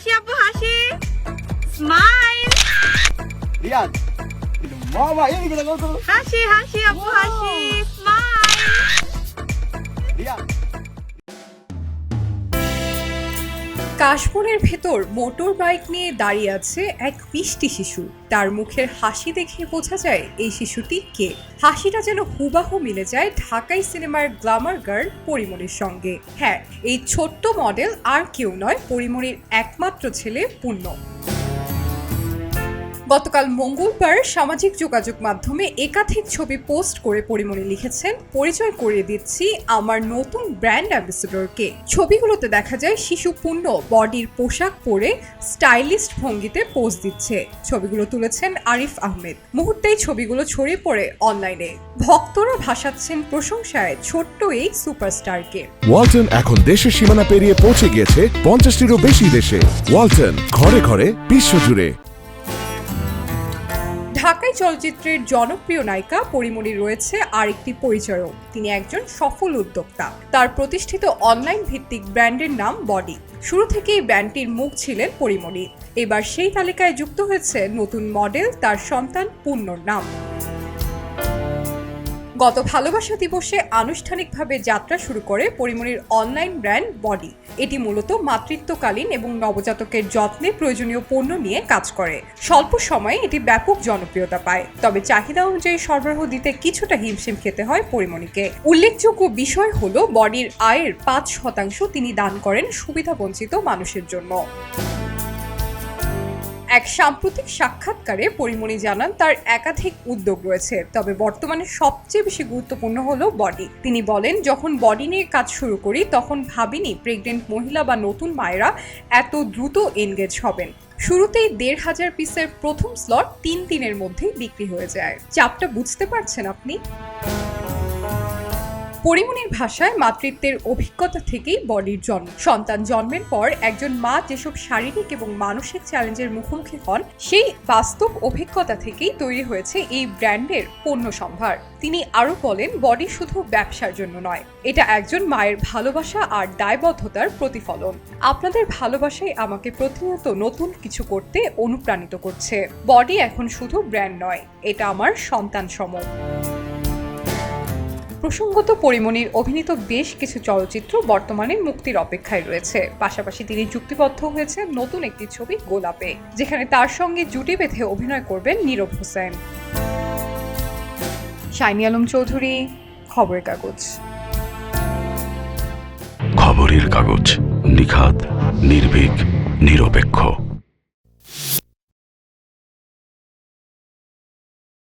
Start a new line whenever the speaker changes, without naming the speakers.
হাসি আপু হাসি। স্মাইল
রিয়াজ মামা এই দাও তো
হাসি হাসি আপু হাসি। স্মাইল
রিয়াদ
কাশবনের ভেতর মোটর বাইক নিয়ে দাঁড়িয়ে আছে এক মিষ্টি শিশু। তার মুখের হাসি দেখে বোঝা যায়, এই শিশুটি কে? হাসিটা যেন হুবাহু মিলে যায় ঢাকাই সিনেমার গ্লামার গার্ল পরিমণির সঙ্গে। হ্যাঁ এই ছোট্ট মডেল আর কেউ নয় পরিমণির একমাত্র ছেলে পূর্ণ গতকাল মঙ্গলবার সামাজিক যোগাযোগ মাধ্যমে একাধিক ছবি পোস্ট করে পরিমণি লিখেছেন, পরিচয় করিয়ে দিচ্ছি আমার নতুন ব্র্যান্ড অ্যাম্বাসেডরকে। ছবিগুলোতে দেখা যায়, শিশু পূর্ণ বডির পোশাক পরে স্টাইলিস্ট ভঙ্গিতে পোজ দিচ্ছে। ছবিগুলো তুলেছেন আরিফ আহমেদ। মুহূর্তেই ছবিগুলো ছড়িয়ে পড়ে অনলাইনে। ভক্তরা ভাসাচ্ছেন প্রশংসায় ছোট্ট এই সুপারস্টারকে।
ওয়ালটন এখন দেশের সীমানা পেরিয়ে পৌঁছে গিয়েছে পঞ্চাশটিরও বেশি দেশে। ওয়ালটন ঘরে ঘরে বিশ্বজুড়ে।
ঢাকাই চলচ্চিত্রের জনপ্রিয় নায়িকা পরিমণি রয়েছে আরেকটি পরিচয়ও তিনি একজন সফল উদ্যোক্তা। তার প্রতিষ্ঠিত অনলাইন ভিত্তিক ব্র্যান্ডের নাম বডি শুরু থেকেই ব্র্যান্ডটির মুখ ছিলেন পরিমণি। এবার সেই তালিকায় যুক্ত হয়েছে নতুন মডেল তার সন্তান পূর্ণর নাম। গত ভালোবাসা দিবসে আনুষ্ঠানিকভাবে যাত্রা শুরু করে পরিমণির অনলাইন ব্র্যান্ড বডি। এটি মূলত মাতৃত্বকালীন এবং নবজাতকের যত্নে প্রয়োজনীয় পণ্য নিয়ে কাজ করে। স্বল্প সময়ে এটি ব্যাপক জনপ্রিয়তা পায়। তবে চাহিদা অনুযায়ী সরবরাহ দিতে কিছুটা হিমশিম খেতে হয় পরিমণিকে উল্লেখযোগ্য বিষয় হল, বডির আয়ের পাঁচ শতাংশ তিনি দান করেন সুবিধাবঞ্চিত মানুষের জন্য। এক সাম্প্রতিক সাক্ষাৎকারে পরিমণি জানান, তার একাধিক উদ্যোগ রয়েছে, তবে বর্তমানে সবচেয়ে বেশি গুরুত্বপূর্ণ হলো বডি। তিনি বলেন, যখন বডি নিয়ে কাজ শুরু করি, তখন ভাবিনি প্রেগনেন্ট মহিলা বা নতুন মায়েরা এত দ্রুত এনগেজ হবেন। শুরুতেই দেড় হাজার পিসের প্রথম স্লট তিন দিনের মধ্যেই বিক্রি হয়ে যায়। চাপটা বুঝতে পারছেন আপনি? পরিমণির ভাষায় মাতৃত্বের অভিজ্ঞতা থেকেই বডির জন্ম। সন্তান জন্মের পর একজন মা যেসব শারীরিক এবং মানসিক চ্যালেঞ্জের মুখোমুখি হন, সেই বাস্তব অভিজ্ঞতা থেকেই তৈরি হয়েছে এই ব্র্যান্ডের পণ্য সম্ভার। তিনি আরও বলেন, বডি শুধু ব্যবসার জন্য নয়, এটা একজন মায়ের ভালোবাসা আর দায়বদ্ধতার প্রতিফলন। আপনাদের ভালোবাসাই আমাকে প্রতিনিয়ত নতুন কিছু করতে অনুপ্রাণিত করছে। বডি এখন শুধু ব্র্যান্ড নয়, এটা আমার সন্তান সম প্রসঙ্গত পরিমণির অভিনীত বেশ কিছু চলচ্চিত্র বর্তমানে মুক্তির অপেক্ষায় রয়েছে। পাশাপাশি তিনি চুক্তিবদ্ধ হয়েছে নতুন একটি ছবি গোলাপে, যেখানে তার সঙ্গে জুটি বেঁধে অভিনয় করবেন নীরব হোসেন। শাইনি আলম চৌধুরী, খবরের কাগজ।
খবরের কাগজ, নিখাত, নির্ভীক, নিরপেক্ষ।